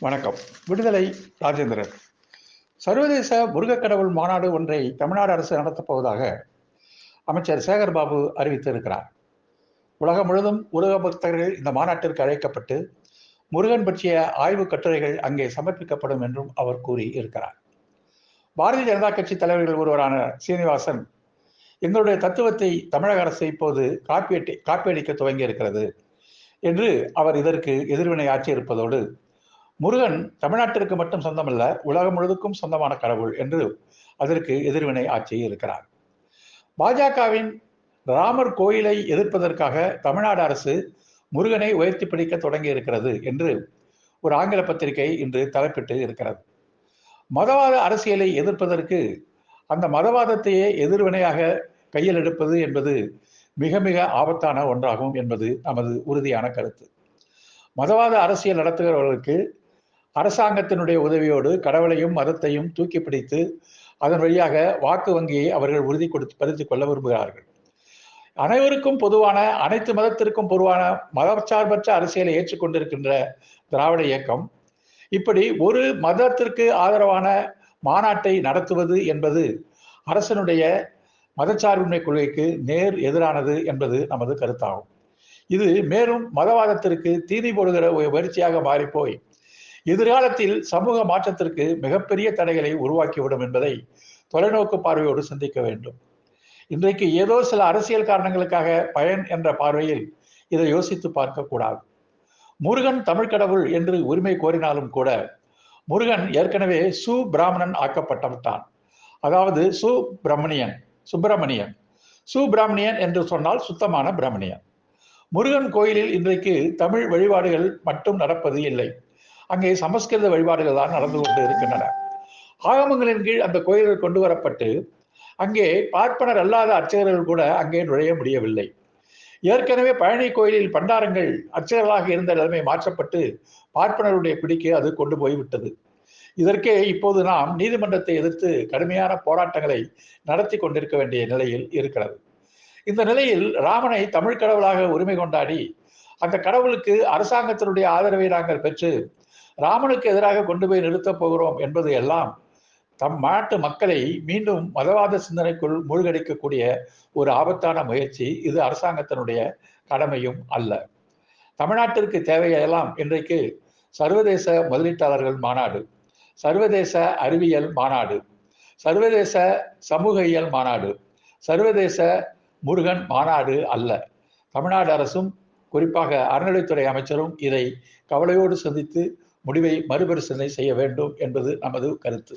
வணக்கம். விடுதலை ராஜேந்திரன். சர்வதேச முருகக் கடவுள் மாநாடு ஒன்றை தமிழ்நாடு அரசு நடத்தப் போவதாக அமைச்சர் சேகர் பாபு அறிவித்திருக்கிறார். உலகம் முழுவதும் உலக பக்தர்கள் இந்த மாநாட்டிற்கு அழைக்கப்பட்டு முருகன் பற்றிய ஆய்வு கட்டுரைகள் அங்கே சமர்ப்பிக்கப்படும் என்றும் அவர் கூறி இருக்கிறார் பாரதிய ஜனதா கட்சி தலைவர்கள் ஒருவரான சீனிவாசன் எங்களுடைய தத்துவத்தை தமிழக அரசு இப்போது காப்பியடி காப்பியடிக்க துவங்கி இருக்கிறது என்று அவர் இதற்கு எதிர்வினை ஆற்றியிருப்பதோடு முருகன் தமிழ்நாட்டிற்கு மட்டும் சொந்தமல்ல உலகம் முழுவதுக்கும் சொந்தமான கடவுள் என்று அதற்கு எதிர்வினை ஆட்சியில் இருக்கிறார். பாஜகவின் ராமர் கோயிலை எதிர்ப்பதற்காக தமிழ்நாடு அரசு முருகனை உயர்த்தி பிடிக்க தொடங்கி இருக்கிறது என்று ஒரு ஆங்கில பத்திரிகை இன்று தலைப்பிட்டு இருக்கிறது. மதவாத அரசியலை எதிர்ப்பதற்கு அந்த மதவாதத்தையே எதிர்வினையாக கையில் எடுப்பது என்பது மிக மிக ஆபத்தான ஒன்றாகும் என்பது நமது உறுதியான கருத்து. மதவாத அரசியல் நடத்துகிறவர்களுக்கு அரசாங்கத்தினுடைய உதவியோடு கடவுளையும் மதத்தையும் தூக்கி பிடித்து அதன் வழியாக வாக்கு வங்கியை அவர்கள் உறுதி கொடுத்து பதித்து கொள்ள விரும்புகிறார்கள். அனைவருக்கும் பொதுவான அனைத்து மதத்திற்கும் பொதுவான மதச்சார்பற்ற அரசியலை ஏற்றுக்கொண்டிருக்கின்ற திராவிட இயக்கம் இப்படி ஒரு மதத்திற்கு ஆதரவான மாநாட்டை நடத்துவது என்பது அரசனுடைய மதச்சார்பின்மை கொள்கைக்கு நேர் எதிரானது என்பது நமது கருத்தாகும். இது மேலும் மதவாதத்திற்கு தீனி போடுகிற ஒரு முயற்சியாக மாறிப்போய் எதிர்காலத்தில் சமூக மாற்றத்திற்கு மிகப்பெரிய தடைகளை உருவாக்கிவிடும் என்பதை தொலைநோக்கு பார்வையோடு சிந்திக்க வேண்டும். இன்றைக்கு ஏதோ சில அரசியல் காரணங்களுக்காக பயன் என்ற பார்வையில் இதை யோசித்து பார்க்கக்கூடாது. முருகன் தமிழ் கடவுள் என்று உரிமை கோரினாலும் கூட முருகன் ஏற்கனவே சு பிராமணன் ஆக்கப்பட்டவிட்டான் அதாவது சு பிரமணியன் சுப்பிரமணியன். சுப்பிரமணியன் என்று சொன்னால் சுத்தமான பிரமணியன். முருகன் கோயிலில் இன்றைக்கு தமிழ் வழிபாடுகள் மட்டும் நடப்பது இல்லை. அங்கே சமஸ்கிருத வழிபாடுகள் தான் நடந்து கொண்டு இருக்கின்றன. ஆகமங்களின் கீழ் அந்த கோயில்கள் கொண்டு வரப்பட்டு அங்கே பார்ப்பனர் அல்லாத அர்ச்சகர்கள் கூட அங்கே நுழைய முடியவில்லை. ஏற்கனவே பழனி கோயிலில் பண்டாரங்கள் அர்ச்சகர்களாக இருந்த நிலைமை மாற்றப்பட்டு பார்ப்பனருடைய பிடிக்கு அது கொண்டு போய்விட்டது. இதற்கே இப்போது நாம் நீதிமன்றத்தை எதிர்த்து கடுமையான போராட்டங்களை நடத்தி கொண்டிருக்க வேண்டிய நிலையில் இருக்கிறது. இந்த நிலையில் ராமனை தமிழ் கடவுளாக உரிமை கொண்டாடி அந்த கடவுளுக்கு அரசாங்கத்தினுடைய ஆதரவை நாங்கள் பெற்று ராமனுக்கு எதிராக கொண்டு போய் நிறுத்தப் போகிறோம் என்பது எல்லாம் தம் நாட்டு மக்களை மீண்டும் மதவாத சிந்தனைக்குள் மூழ்கடிக்கக்கூடிய ஒரு ஆபத்தான முயற்சி இது அரசாங்கத்தினுடைய கடமையும் அல்ல. தமிழ்நாட்டிற்கு தேவையெல்லாம் இன்றைக்கு சர்வதேச முதலீட்டாளர்கள் மாநாடு சர்வதேச அறிவியல் மாநாடு சர்வதேச சமூகவியல் மாநாடு சர்வதேச முருகன் மாநாடு அல்ல. தமிழ்நாடு அரசும் குறிப்பாக அறநிலைத்துறை அமைச்சரும் இதை கவலையோடு சந்தித்து முடிவை மறுபரிசீலனை செய்ய வேண்டும் என்பது நமது கருத்து.